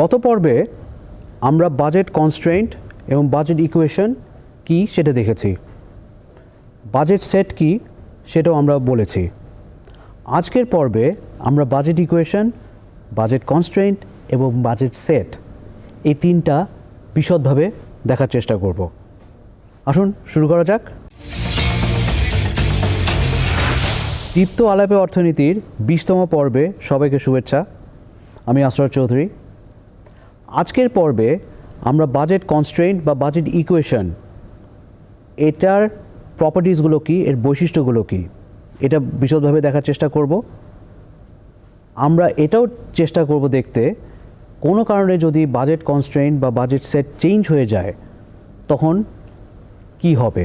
গত পর্বে আমরা বাজেট কনস্ট্রেন্ট এবং বাজেট ইকুয়েশন কি সেটা দেখেছি। বাজেট সেট কি সেটাও আমরা বলেছি। আজকের পর্বে আমরা বাজেট ইকুয়েশন বাজেট কনস্ট্রেন্ট এবং বাজেট সেট এই তিনটা বিশদভাবে দেখার চেষ্টা করব। আসুন শুরু করা যাক। দীপ্ত আলাপে অর্থনীতির বিশতম পর্বে সবাইকে শুভেচ্ছা। আমি আসরার চৌধুরী। আজকের পর্বে আমরা বাজেট কনস্ট্রেন্ট বা বাজেট ইকুয়েশন এটার প্রপার্টিসগুলো কী, এর বৈশিষ্ট্যগুলো কী, এটা বিশদভাবে দেখার চেষ্টা করব। আমরা এটাও চেষ্টা করব দেখতে, কোনো কারণে যদি বাজেট কনস্ট্রেন্ট বা বাজেট সেট চেঞ্জ হয়ে যায়, তখন কি হবে?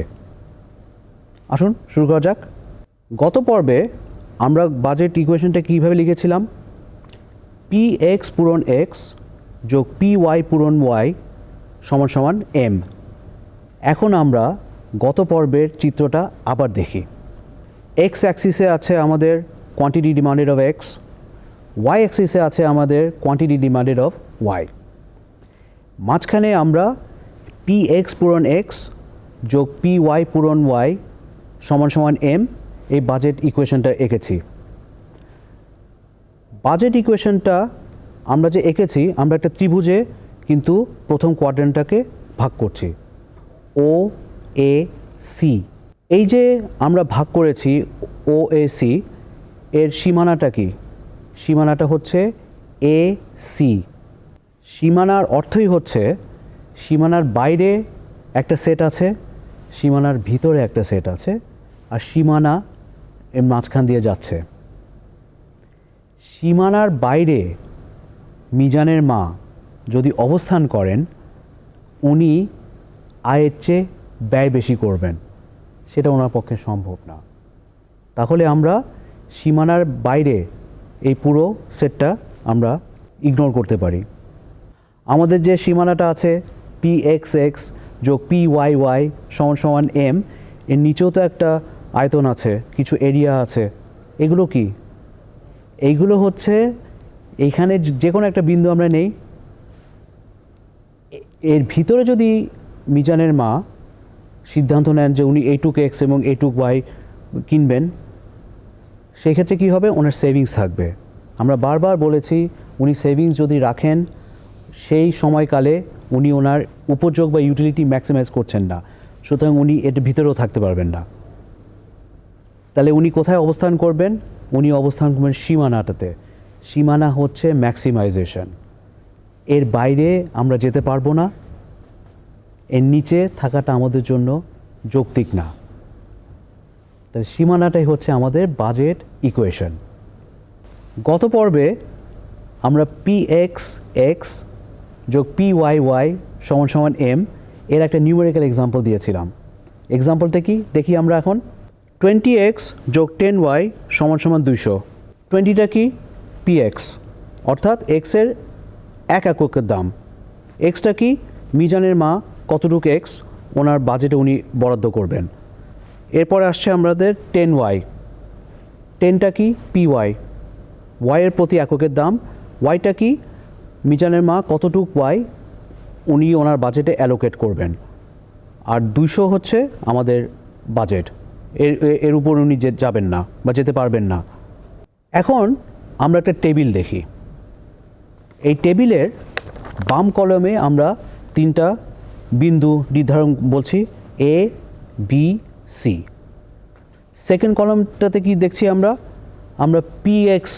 আসুন শুরু করা যাক। গত পর্বে আমরা বাজেট ইকুয়েশনটা কীভাবে লিখেছিলাম? পি এক্স পূরণ এক্স যোগ পি ওয়াই পূরণ ওয়াই সমান সমান এম। এখন আমরা গত পর্বের চিত্রটা আবার দেখি। এক্স অ্যাক্সিসে আছে আমাদের quantity demanded of X, Y অ্যাক্সিসে আছে আমাদের কোয়ান্টিটি ডিমান্ডেড অফ ওয়াই। মাঝখানে আমরা পি এক্স পূরণ এক্স যোগ পি ওয়াই পূরণ ওয়াই সমান সমান এম এই বাজেট ইকুয়েশনটা এঁকেছি। বাজেট ইকুয়েশনটা আমরা যে এঁকেছি, আমরা একটা ত্রিভুজে কিন্তু প্রথম কোয়াড্রেন্টটাকে ভাগ করছি। ও এ সি এই যে আমরা ভাগ করেছি ও এ সি এর সীমানাটা কি? সীমানাটা হচ্ছে এ সি সীমানার অর্থই হচ্ছে সীমানার বাইরে একটা সেট আছে, সীমানার ভিতরে একটা সেট আছে, আর সীমানা এর মাঝখান দিয়ে যাচ্ছে। সীমানার বাইরে মিজানের মা যদি অবস্থান করেন, উনি আয়ের চেয়ে ব্যয় বেশি করবেন। সেটা ওনার পক্ষে সম্ভব না। তাহলে আমরা সীমানার বাইরে এই পুরো সেটটা আমরা ইগনোর করতে পারি। আমাদের যে সীমানাটা আছে পি এক্স এক্স যোগ পি ওয়াই ওয়াই সমান সমান এম এর নিচেও তো একটা আয়তন আছে, কিছু এরিয়া আছে। এগুলো কি? এইগুলো হচ্ছে এইখানে যে কোনো একটা বিন্দু আমরা নেই। এর ভিতরে যদি মিজানের মা সিদ্ধান্ত নেন যে উনি এইটুক এক্স এবং এইটুক ওয়াই কিনবেন সেই ক্ষেত্রে কী হবে? ওনার সেভিংস থাকবে। আমরা বারবার বলেছি, উনি সেভিংস যদি রাখেন, সেই সময়কালে উনি ওনার উপযোগ বা ইউটিলিটি ম্যাক্সিমাইজ করছেন না। সুতরাং উনি এর ভিতরেও থাকতে পারবেন না। তাহলে উনি কোথায় অবস্থান করবেন? উনি অবস্থান করবেন সীমানাটাতে। সীমানা হচ্ছে ম্যাক্সিমাইজেশন এর বাইরে আমরা যেতে পারব না, এর নিচে থাকাটা আমাদের জন্য যৌক্তিক না। তাহলে সীমানাটাই হচ্ছে আমাদের বাজেট ইকুয়েশন গত পর্বে আমরা পি এক্স এক্স যোগ পি ওয়াই ওয়াই সমান সমান এম এর একটা নিউমেরিক্যাল এক্সাম্পল দিয়েছিলাম। এক্সাম্পলটা কি? দেখি আমরা এখন। টোয়েন্টি এক্স যোগ টেন ওয়াই সমান সমান দুইশো। টোয়েন্টিটা কি? পি এক্স অর্থাৎ এক্সের এক এককের দাম। এক্সটা কি? মিজানের মা কতটুকু এক্স ওনার বাজেটে উনি বরাদ্দ করবেন। এরপরে আসছে আমাদের টেন ওয়াই টেনটা কি? পি ওয়াই ওয়াইয়ের প্রতি এককের দাম। ওয়াইটা কি? মিজানের মা কতটুক ওয়াই উনি ওনার বাজেটে অ্যালোকেট করবেন। আর দুইশো হচ্ছে আমাদের বাজেট এর এর উপর উনি যে যাবেন না বা যেতে পারবেন না। এখন আমরা একটা টেবিল দেখি। এই টেবিলের বাম কলমে আমরা তিনটা বিন্দু নির্ধারণ বলছি এ বি সি সেকেন্ড কলমটাতে কি দেখছি আমরা? আমরা পি এক্স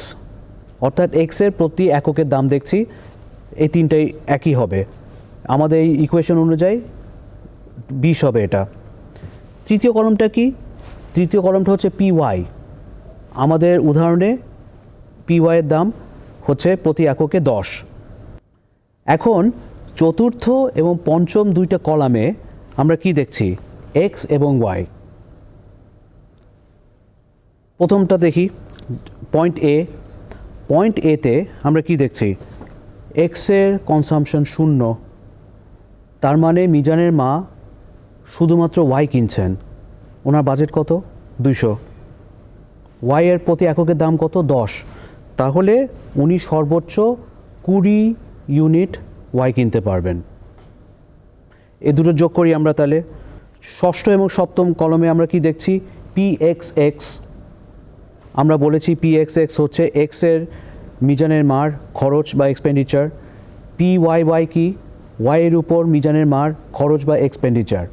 অর্থাৎ এক্সের প্রতি এককের দাম দেখছি, এই তিনটাই একই হবে। আমাদের এই ইকুয়েশন অনুযায়ী বিশ হবে এটা। তৃতীয় কলমটা কি? তৃতীয় কলমটা হচ্ছে পি ওয়াই আমাদের উদাহরণে পি ওয়াইয়ের দাম হচ্ছে প্রতি এককে দশ। এখন চতুর্থ এবং পঞ্চম দুইটা কলামে আমরা কি দেখছি? এক্স এবং ওয়াই প্রথমটা দেখি পয়েন্ট এ পয়েন্ট এতে আমরা কি দেখছি? এক্সের কনসামশন শূন্য। তার মানে মিজানের মা শুধুমাত্র ওয়াই কিনছেন। ওনার বাজেট কত? দুইশো। ওয়াইয়ের প্রতি এককের দাম কত? দশ। তাহলে উনি সর্বোচ্চ কুড়ি ইউনিট ওয়াই কিনতে পারবেন। এ দুটো যোগ করি আমরা তাহলে। ষষ্ঠ এবং সপ্তম কলমে আমরা কি দেখছি? পি এক্স এক্স আমরা বলেছি পি এক্স এক্স হচ্ছে এক্সের মিজানের মার, খরচ বা এক্সপেন্ডিচার পি ওয়াই ওয়াই কি? ওয়াইয়ের উপর মিজানের মার, খরচ বা এক্সপেন্ডিচার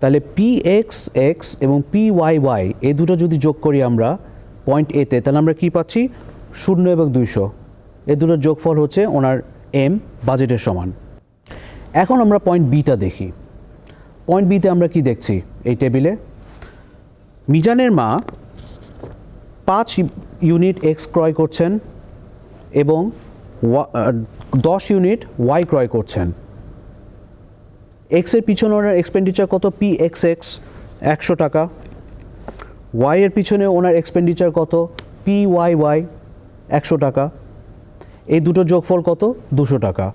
তাহলে পি এক্স এক্স এবং পি ওয়াই ওয়াই এ দুটো যদি যোগ করি আমরা পয়েন্ট এতে তাহলে আমরা কি পাচ্ছি? শূন্য এবং দুইশো। এ দুটোর যোগফল হচ্ছে ওনার এম বাজেটের সমান। এখন আমরা পয়েন্ট বিটা দেখি। পয়েন্ট বিতে আমরা কি দেখছি? এই টেবিলে মিজানের মা পাঁচ ইউনিট এক্স ক্রয় করছেন এবং দশ ইউনিট ওয়াই ক্রয় করছেন। এক্সের পিছনে ওনার এক্সপেন্ডিচার কত? পি এক্স এক্স একশো টাকা। ওয়াইয়ের পিছনে ওনার এক্সপেন্ডিচার কত? পি ওয়াই ওয়াই একশো টাকা। এই দুটো যোগফল কত? দুশো টাকা।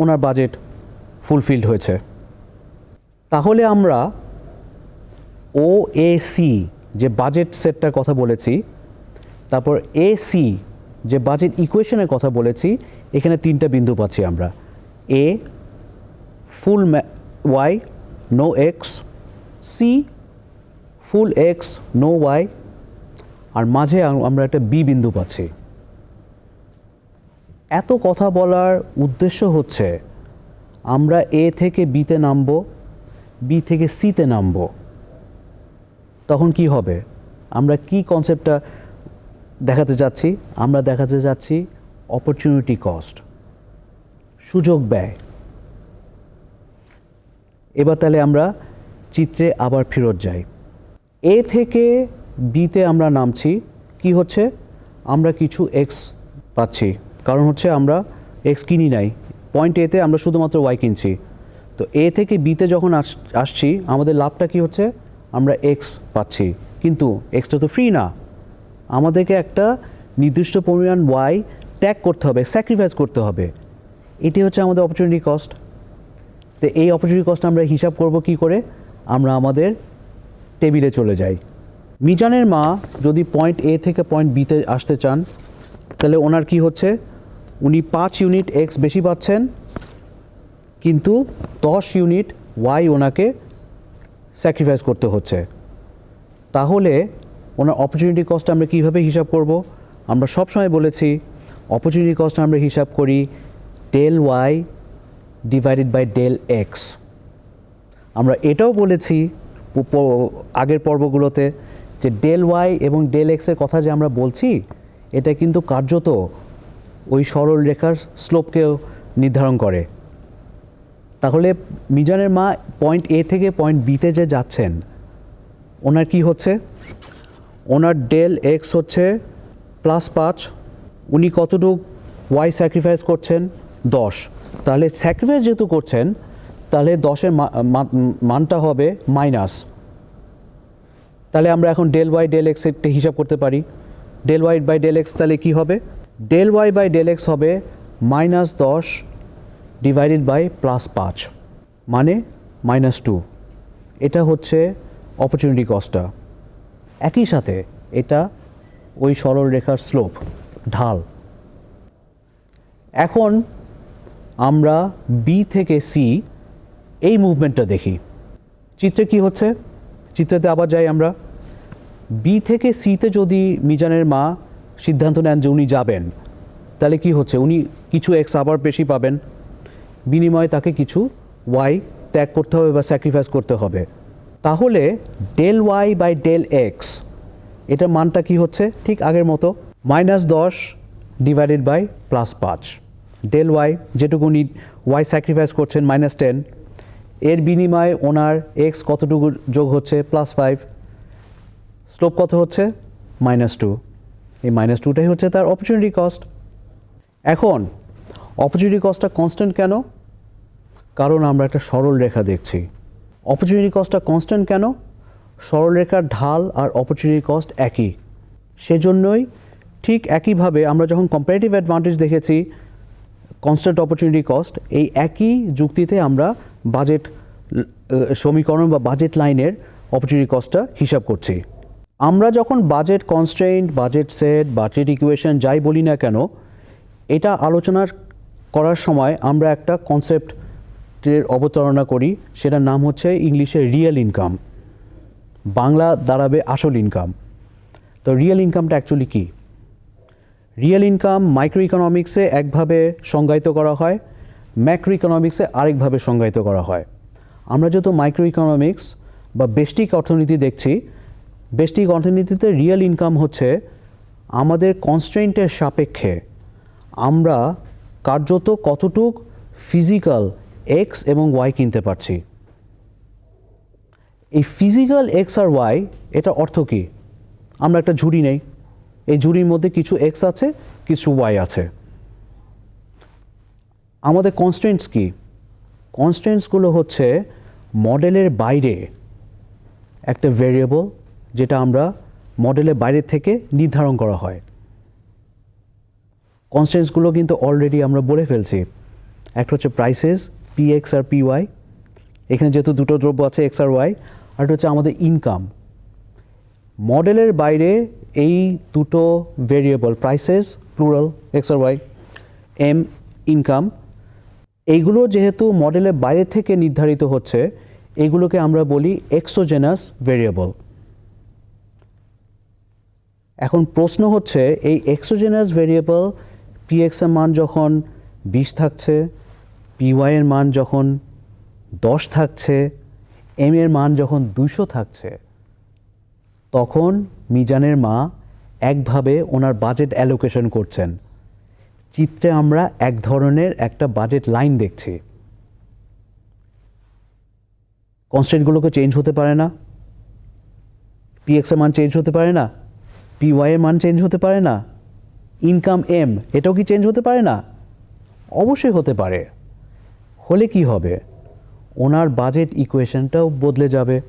ওনার বাজেট ফুলফিলড হয়েছে। তাহলে আমরা ও এ সি যে বাজেট সেটটার কথা বলেছি, তারপর এ সি যে বাজেট ইকুয়েশনের কথা বলেছি, এখানে তিনটা বিন্দু পাচ্ছি আমরা। A full Y no X C full X no Y আর মাঝে আমরা একটা বি বিন্দু পাচ্ছি। এত কথা বলার উদ্দেশ্য হচ্ছে, আমরা এ থেকে বিতে নামবো, বি থেকে সিতে নামবো। তখন কি হবে? আমরা কি কনসেপ্টটা দেখাতে যাচ্ছি? আমরা দেখাতে যাচ্ছি অপরচুনিটি কস্ট সুযোগ ব্যয়। এবার তাহলে আমরা চিত্রে আবার ফেরত যাই। এ থেকে বিতে আমরা নামছি, কি হচ্ছে? আমরা কিছু এক্স পাচ্ছি। কারণ হচ্ছে আমরা এক্স কিনি নাই। পয়েন্ট এতে আমরা শুধুমাত্র ওয়াই কিনছি। তো এ থেকে বিতে যখন আস- আসছি, আমাদের লাভটা কি হচ্ছে? আমরা এক্স পাচ্ছি। কিন্তু এক্সটা তো ফ্রি না। আমাদেরকে একটা নির্দিষ্ট পরিমাণ ওয়াই ত্যাগ করতে হবে স্যাক্রিফাইস করতে হবে। এটি হচ্ছে আমাদের অপরচুনিটি কস্ট তো এই অপরচুনিটি কস্ট আমরা হিসাব করব কি করে? আমরা আমাদের টেবিলে চলে যাই। মিজানের মা যদি পয়েন্ট এ থেকে পয়েন্ট বিতে আসতে চান, তাহলে ওনার কি হচ্ছে? উনি পাঁচ ইউনিট এক্স বেশি পাচ্ছেন, কিন্তু দশ ইউনিট ওয়াই ওনাকে স্যাক্রিফাইস করতে হচ্ছে। তাহলে ওনার অপরচুনিটি কস্ট আমরা কীভাবে হিসাব করব? আমরা সবসময় বলেছি অপরচুনিটি কস্ট আমরা হিসাব করি del Y divided by del X আমরা এটাও বলেছি আগের পর্বগুলোতে যে ডেল ওয়াই এবং ডেল এক্সের কথা যে আমরা বলছি, এটা কিন্তু কার্যত ওই সরল রেখার স্লোপকেও নির্ধারণ করে। তাহলে মিজানের মা পয়েন্ট এ থেকে পয়েন্ট বিতে যে যাচ্ছেন, ওনার কি হচ্ছে? ওনার ডেল এক্স হচ্ছে প্লাস পাঁচ, উনি কতটুক ওয়াই স্যাক্রিফাইস করছেন? দশ। তাহলে স্যাক্রিফাইস যেহেতু করছেন, তাহলে দশের মানটা হবে মাইনাস তাহলে আমরা এখন ডেল ওয়াই ডেল এক্স একটা হিসাব করতে পারি। Del Y by del X তাহলে কী হবে? Del Y by del X হবে মাইনাস দশ ডিভাইডেড বাই প্লাস পাঁচ। মানে মাইনাস টু এটা হচ্ছে অপরচুনিটি কস্টটা একই সাথে এটা ওই সরল রেখার স্লোপ ঢাল। এখন আমরা বি থেকে সি এই মুভমেন্টটা দেখি। চিত্রে কি হচ্ছে? চিত্রেতে আবার যাই আমরা। বি থেকে সিতে যদি মিজানের মা সিদ্ধান্ত নেন যে উনি যাবেন। তাহলে কি হচ্ছে? উনি কিছু এক্স আবার বেশি পাবেন। বিনিময়ে তাকে কিছু ওয়াই ত্যাগ করতে হবে বা স্যাক্রিফাইস করতে হবে। তাহলে del Y by del X এটার মানটা কি হচ্ছে? ঠিক আগের মতো মাইনাস দশ ডিভাইডেড বাই প্লাস পাঁচ। ডেল ওয়াই যেটুকু উনি ওয়াই স্যাক্রিফাইস করছেন মাইনাস টেন এর বিনিময়ে ওনার এক্স কতটুকু যোগ হচ্ছে? প্লাস ফাইভ স্লোপ কত হচ্ছে? মাইনাস টু এই মাইনাস টুটাই হচ্ছে তার অপরচুনিটি কস্ট এখন অপরচুনিটি কস্টটা কনস্ট্যান্ট কেন? কারণ আমরা একটা সরল রেখা দেখছি। অপরচুনিটি কস্টটা কনস্ট্যান্ট কেন? সরল রেখার ঢাল আর অপরচুনিটি কস্ট একই। সেজন্যই ঠিক একইভাবে আমরা যখন কম্পারেটিভ অ্যাডভান্টেজ দেখেছি কনস্ট্যান্ট অপরচুনিটি কস্ট এই একই যুক্তিতে আমরা বাজেট সমীকরণ বা বাজেট লাইনের অপরচুনিটি কস্টটা হিসাব করছি। আমরা যখন budget constraint budget set budget equation যাই বলি না কেন, এটা আলোচনার করার সময় আমরা একটা কনসেপ্টের অবতারণা করি, সেটার নাম হচ্ছে ইংলিশে রিয়েল ইনকাম বাংলা দাঁড়াবে আসল ইনকাম তো রিয়েল ইনকামটা অ্যাকচুয়ালি কী? রিয়েল ইনকাম মাইক্রো ইকোনমিক্সে একভাবে সংজ্ঞায়িত করা হয় ম্যাক্রো ইকোনমিক্সে আরেকভাবে সংজ্ঞায়িত করা হয়। আমরা যেহেতু মাইক্রো ইকোনমিক্স বা বেষ্টিক অর্থনীতি দেখছি বেষ্টিক অর্থনীতিতে রিয়েল ইনকাম হচ্ছে আমাদের কনস্ট্রেন্টের সাপেক্ষে। আমরা কার্যত কতটুক ফিজিক্যাল এক্স এবং ওয়াই কিনতে পারছি? এই ফিজিক্যাল এক্স আর ওয়াই এটা অর্থ কী? আমরা একটা ঝুড়ি নেই। এই ঝুড়ির মধ্যে কিছু এক্স আছে, কিছু ওয়াই আছে। আমাদের কনস্ট্যান্টস কি? কনস্ট্যান্টসগুলো হচ্ছে মডেলের বাইরে একটা ভেরিয়েবল যেটা আমরা মডেলের বাইরে থেকে নির্ধারণ করা হয়। কনস্ট্যান্টসগুলো কিন্তু অলরেডি আমরা বলে ফেলছি। একটা হচ্ছে প্রাইসেস পি এক্স আর পি ওয়াই এখানে যেহেতু দুটো দ্রব্য আছে এক্স আর ওয়াই আর হচ্ছে আমাদের ইনকাম মডেলের বাইরে এই দুটো ভেরিয়েবল প্রাইসেস প্লুরাল এক্স আর ওয়াই এম ইনকাম এইগুলো যেহেতু মডেলের বাইরে থেকে নির্ধারিত হচ্ছে, এগুলোকে আমরা বলি এক্সোজেনাস ভেরিয়েবল এখন প্রশ্ন হচ্ছে, এই এক্সোজেনাস ভেরিয়েবল পিএক্স এর মান যখন বিশ থাকছে পিওয়াই এর মান যখন দশ থাকছে এম এর মান যখন দুশো থাকছে, তখন মিজানের মা একভাবে ওনার বাজেট অ্যালোকেশন করছেন। চিত্রে আমরা এক ধরনের একটা বাজেট লাইন দেখছি। কনস্ট্যান্টগুলোকে চেঞ্জ হতে পারে না। পিএক্স এর মান চেঞ্জ হতে পারে না। পিওয়াই এর মান চেঞ্জ হতে পারে না। ইনকাম এম এটাও কি চেঞ্জ হতে পারে না? অবশ্যই হতে পারে। হলে কি হবে? ওনার বাজেট ইকুয়েশনটাও বদলে যাবে।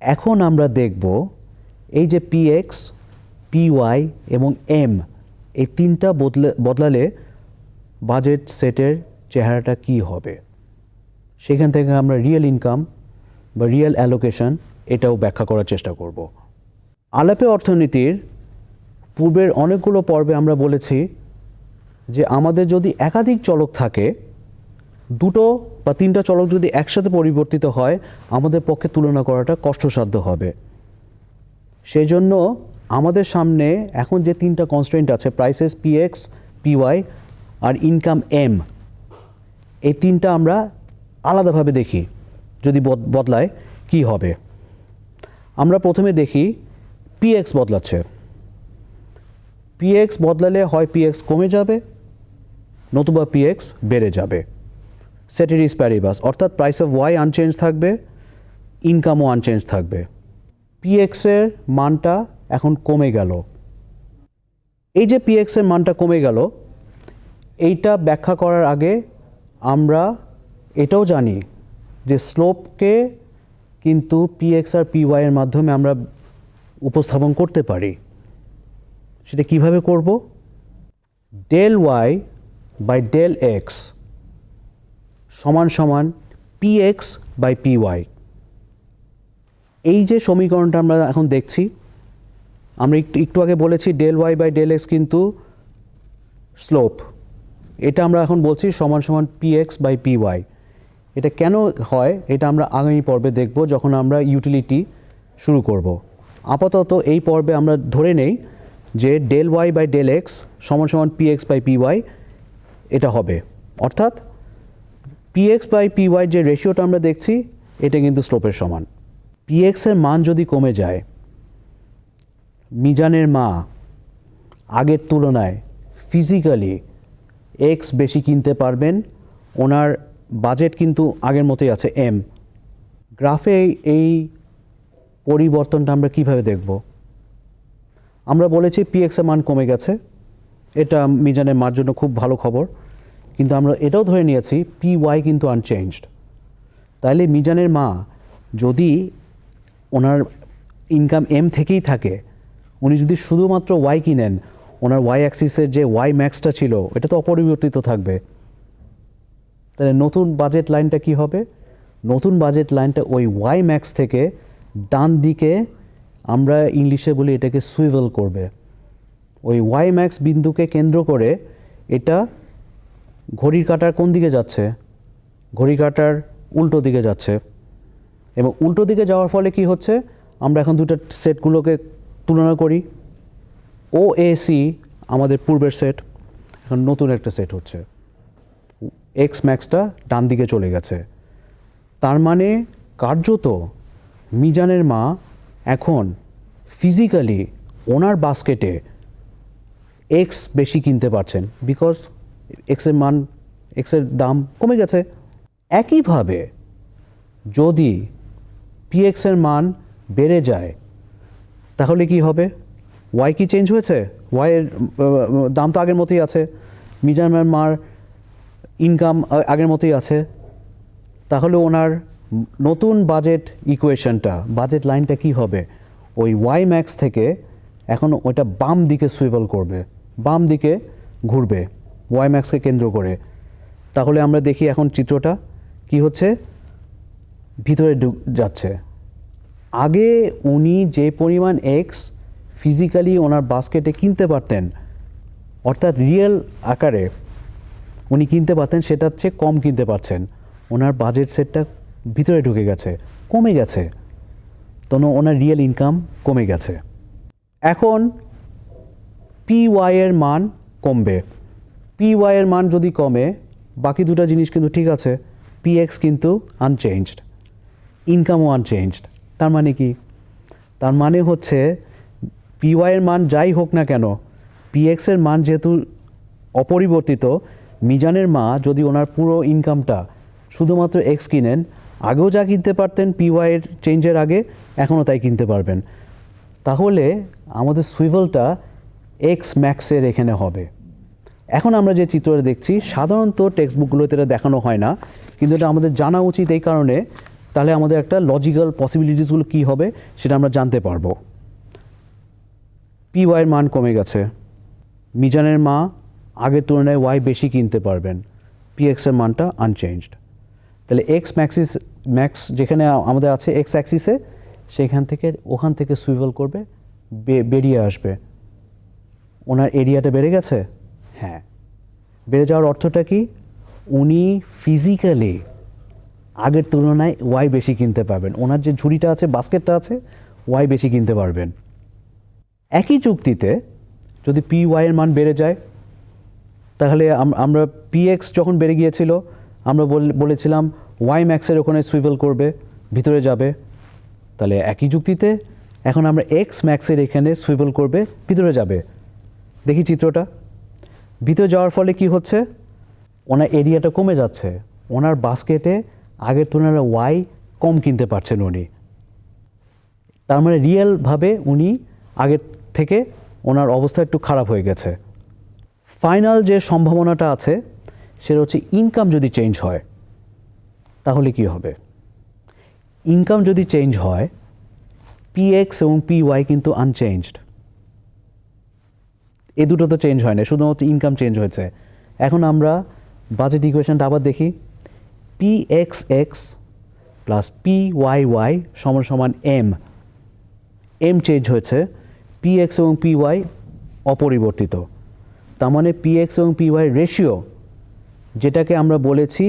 এখন আমরা দেখব এই যে পিএক্স পিওয়াই এবং এম এই তিনটা বদলে, বদলালে বাজেট সেটের চেহারাটা কি হবে? সেখান থেকে আমরা রিয়েল ইনকাম বা রিয়েল অ্যালোকেশন এটাও ব্যাখ্যা করার চেষ্টা করব। আলাপে অর্থনীতির পূর্বের অনেকগুলো পর্বে আমরা বলেছি যে আমাদের যদি একাধিক চলক থাকে, দুটো বা তিনটা চলক যদি একসাথে পরিবর্তিত হয়, আমাদের পক্ষে তুলনা করাটা কষ্টসাধ্য হবে। সেই জন্য আমাদের সামনে এখন যে তিনটা কনস্ট্রেন্ট আছে প্রাইসেস পিএক্স পিওয়াই আর ইনকাম এম এই তিনটা আমরা আলাদাভাবে দেখি, যদি বদ- বদলায় কি হবে। আমরা প্রথমে দেখি পিএক্স বদলাচ্ছে। পিএক্স বদলালে হয় পিএক্স কমে যাবে, নতুবা পিএক্স বেড়ে যাবে। সেটেরিস প্যারিবাস অর্থাৎ প্রাইস অফ ওয়াই আনচেঞ্জ থাকবে ইনকামও আনচেঞ্জ থাকবে। পিএক্সের মানটা এখন কমে গেল। এই যে পিএক্সের মানটা কমে গেল, এইটা ব্যাখ্যা করার আগে আমরা এটাও জানি যে স্লোপকে কিন্তু পিএক্স আর পিওয়াই এর মাধ্যমে আমরা উপস্থাপন করতে পারি। সেটা কীভাবে করব? Del Y by del X সমান সমান P X by P Y এই যে সমীকরণটা আমরা এখন দেখছি, আমরা একটু একটু আগে বলেছি del Y by del X কিন্তু স্লোপ এটা আমরা এখন বলছি সমান সমান P X by P Y এটা কেন হয়? এটা আমরা আগামী পর্বে দেখব যখন আমরা ইউটিলিটি শুরু করব। আপাতত এই পর্বে আমরা ধরে নেই যে del Y by del X সমান সমান P X by P Y এটা হবে। অর্থাৎ P X by P Y যে রেশিওটা আমরা দেখছি, এটা কিন্তু স্লোপের সমান। পি এক্সের মান যদি কমে যায়, মিজানের মা আগের তুলনায় ফিজিক্যালি এক্স বেশি কিনতে পারবেন, ওনার বাজেট কিন্তু আগের মতোই আছে এম গ্রাফে এই পরিবর্তনটা আমরা কীভাবে দেখব? আমরা বলেছি পিএক্সের মান কমে গেছে। এটা মিজানের মার জন্য খুব ভালো খবর। কিন্তু আমরা এটাও ধরে নিয়েছি পি ওয়াই কিন্তু আনচেঞ্জড তাহলে মিজানের মা যদি ওনার ইনকাম এম থেকেই থাকে, উনি যদি শুধুমাত্র ওয়াই কিনেন, ওনার ওয়াই অ্যাক্সিসের যে ওয়াই ম্যাক্সটা ছিল, এটা তো অপরিবর্তিত থাকবে। তাহলে নতুন বাজেট লাইনটা কি হবে? নতুন বাজেট লাইনটা ওই ওয়াই ম্যাক্স থেকে ডান দিকে আমরা ইংলিশে বলি এটাকে সুইভেল করবে। ওই ওয়াই ম্যাক্স বিন্দুকে কেন্দ্র করে এটা ঘড়ির কাটার কোন দিকে যাচ্ছে? ঘড়ি কাটার উল্টো দিকে যাচ্ছে। এবং উল্টো দিকে যাওয়ার ফলে কি হচ্ছে? আমরা এখন দুটো সেটগুলোকে তুলনা করি। ও এ সি আমাদের পূর্বের সেট, এখন নতুন একটা সেট হচ্ছে। এক্স ম্যাক্সটা ডান দিকে চলে গেছে। তার মানে কার্যত মিজানের মা এখন ফিজিক্যালি ওনার বাস্কেটে এক্স বেশি কিনতে পারছেন বিকজ এক্সের মান এক্সের দাম কমে গেছে। একইভাবে যদি পিএক্সের মান বেড়ে যায়, তাহলে কি হবে? ওয়াই কি চেঞ্জ হয়েছে? ওয়াইয়ের দাম তো আগের মতোই আছে। মিজানের মার ইনকাম আগের মতোই আছে। তাহলে ওনার নতুন বাজেট ইকুয়েশনটা বাজেট লাইনটা কি হবে? ওই ওয়াই ম্যাক্স থেকে এখন ওইটা বাম দিকে সুইভল করবে, বাম দিকে ঘুরবে ওয়াই ম্যাক্সকে কেন্দ্র করে। তাহলে আমরা দেখি এখন চিত্রটা কি হচ্ছে? ভিতরে যাচ্ছে। আগে উনি যে পরিমাণ এক্স ফিজিক্যালি ওনার বাস্কেটে কিনতে পারতেন, অর্থাৎ রিয়েল আকারে উনি কিনতে পারতেন, সেটার চেয়ে কম কিনতে পারছেন। ওনার বাজেট সেটটা ভিতরে ঢুকে গেছে, কমে গেছে। তখন ওনার রিয়েল ইনকাম কমে গেছে। এখন পি ওয়াইয়ের মান কমবে। পি ওয়াইয়ের মান যদি কমে, বাকি দুটো জিনিস কিন্তু ঠিক আছে পি এক্স কিন্তু আনচেঞ্জড ইনকামও আনচেঞ্জড তার মানে কি? তার মানে হচ্ছে পি ওয়াইয়ের মান যাই হোক না কেন পি এক্সের মান যেহেতু অপরিবর্তিত, মিজানের মা যদি ওনার পুরো ইনকামটা শুধুমাত্র এক্স কিনেন আগেও যা কিনতে পারতেন পি ওয়াইয়ের চেঞ্জের আগে, এখনও তাই কিনতে পারবেন। তাহলে আমাদের সুইভেলটা এক্স ম্যাক্সের এখানে হবে। এখন আমরা যে চিত্রটা দেখছি, সাধারণত টেক্সট বুকগুলোতে এটা দেখানো হয় না, কিন্তু এটা আমাদের জানা উচিত এই কারণে, তাহলে আমাদের একটা লজিক্যাল পসিবিলিটিসগুলো কী হবে সেটা আমরা জানতে পারব। পি ওয়াইয়ের মান কমে গেছে। মিজানের মা আগের তুলনায় ওয়াই বেশি কিনতে পারবেন। পি এক্সের মানটা আনচেঞ্জড তাহলে এক্স ম্যাক্সিস ম্যাক্স যেখানে আমাদের আছে এক্স অ্যাক্সিসে সেখান থেকে, ওখান থেকে সুইভেল করবে বেরিয়ে আসবে। ওনার এরিয়াটা বেড়ে গেছে? হ্যাঁ। বেড়ে যাওয়ার অর্থটা কি? উনি ফিজিক্যালি আগের তুলনায় ওয়াই বেশি কিনতে পারবেন। ওনার যে ঝুড়িটা আছে, বাস্কেটটা আছে ওয়াই বেশি কিনতে পারবেন। একই চুক্তিতে যদি পি ওয়াইয়ের মান বেড়ে যায়, তাহলে আমরা পি এক্স যখন বেড়ে গিয়েছিল, আমরা বল- বলেছিলাম ওয়াই ম্যাক্সের ওখানে সুইভেল করবে, ভিতরে যাবে, তাহলে একই যুক্তিতে এখন আমরা এক্স ম্যাক্সের এখানে সুইভেল করবে, ভিতরে যাবে। দেখি চিত্রটা। ভিতরে যাওয়ার ফলে কি হচ্ছে? ওনার এরিয়াটা কমে যাচ্ছে। ওনার বাস্কেটে আগের তুলনায় ওয়াই কম কিনতে পারছেন উনি। তার মানে রিয়েলভাবে উনি আগের থেকে ওনার অবস্থা একটু খারাপ হয়ে গেছে। ফাইনাল যে সম্ভাবনাটা আছে, সেটা হচ্ছে ইনকাম যদি চেঞ্জ হয়। তাহলে কি হবে? ইনকাম যদি চেঞ্জ হয় পি এক্স এবং পি ওয়াই কিন্তু আনচেঞ্জড এ দুটো তো চেঞ্জ হয় না শুধুমাত্র ইনকাম চেঞ্জ হয়েছে। এখন আমরা বাজেট ইকুয়েশনটা আবার দেখি। P X X plus P Y Y সমান সমান এম এম চেঞ্জ হয়েছে পি এক্স এবং পি ওয়াই অপরিবর্তিত। তার মানে পি এক্স এবং পি ওয়াই রেশিও যেটাকে আমরা বলেছি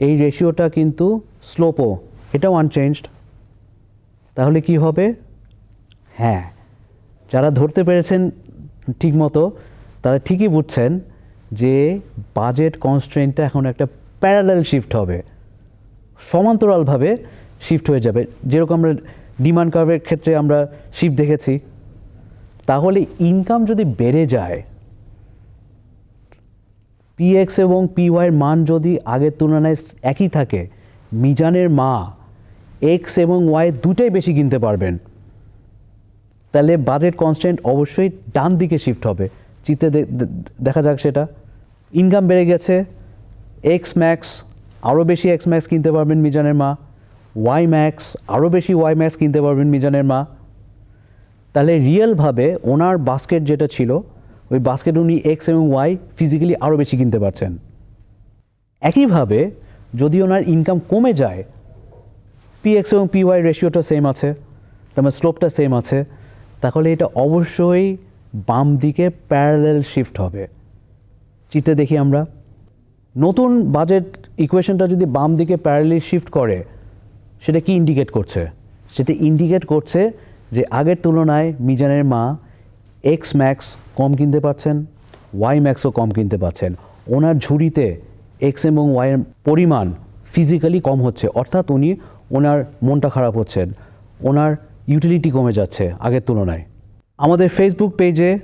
এই রেশিওটা কিন্তু স্লোপও এটাও আনচেঞ্জড তাহলে কি হবে? হ্যাঁ। যারা ধরতে পেরেছেন ঠিকমতো, তারা ঠিকই বুঝছেন যে বাজেট কনস্ট্রেন্টটা এখন একটা প্যারালাল শিফট হবে। সমান্তরালভাবে শিফট হয়ে যাবে। যেরকম আমরা ডিমান্ড কার্ভের ক্ষেত্রে আমরা শিফট দেখেছি। তাহলে ইনকাম যদি বেড়ে যায় পিএক্স এবং পিওয়াইয়ের মান যদি আগের তুলনায় একই থাকে, মিজানের মা এক্স এবং ওয়াই দুটাই বেশি কিনতে পারবেন। তাহলে বাজেট কনস্ট্যান্ট অবশ্যই ডান দিকে শিফট হবে। চিত্রে দেখা যাক সেটা। ইনকাম বেড়ে গেছে। এক্স ম্যাক্স আরও বেশি এক্স ম্যাক্স কিনতে পারবেন মিজানের মা। ওয়াই ম্যাক্স আরও বেশি ওয়াই ম্যাক্স কিনতে পারবেন মিজানের মা। তাহলে রিয়েলভাবে ওনার বাস্কেট যেটা ছিল ওই বাস্কেট উনি এক্স এবং ওয়াই ফিজিক্যালি আরও বেশি কিনতে পারছেন। একইভাবে যদি ওনার ইনকাম কমে যায় পি এক্স এবং পি ওয়াই রেশিওটা সেম আছে তার মানে স্লোপটা সেম আছে, তাহলে এটা অবশ্যই বাম দিকে প্যারালেল শিফট হবে। চিত্রে দেখি আমরা। নতুন বাজেট ইকুয়েশনটা যদি বাম দিকে প্যারালি শিফট করে, সেটা কি ইন্ডিকেট করছে? সেটা ইন্ডিকেট করছে যে আগের তুলনায় মিজানের মা এক্স ম্যাক্স কম কিনতে পারছেন ওয়াই ম্যাক্সও কম কিনতে পারছেন। ওনার ঝুড়িতে এক্স এবং ওয়াইয়ের পরিমাণ ফিজিক্যালি কম হচ্ছে, অর্থাৎ উনি ওনার মনটা খারাপ হচ্ছেন। ওনার ইউটিলিটি কমে যাচ্ছে আগের তুলনায়। আমাদের ফেসবুক পেজে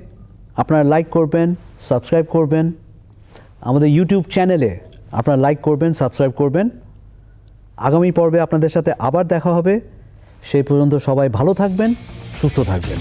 আপনারা লাইক করবেন সাবস্ক্রাইব করবেন। আমাদের ইউটিউব চ্যানেলে আপনারা লাইক করবেন সাবস্ক্রাইব করবেন। আগামী পর্বে আপনাদের সাথে আবার দেখা হবে। সেই পর্যন্ত সবাই ভালো থাকবেন, সুস্থ থাকবেন।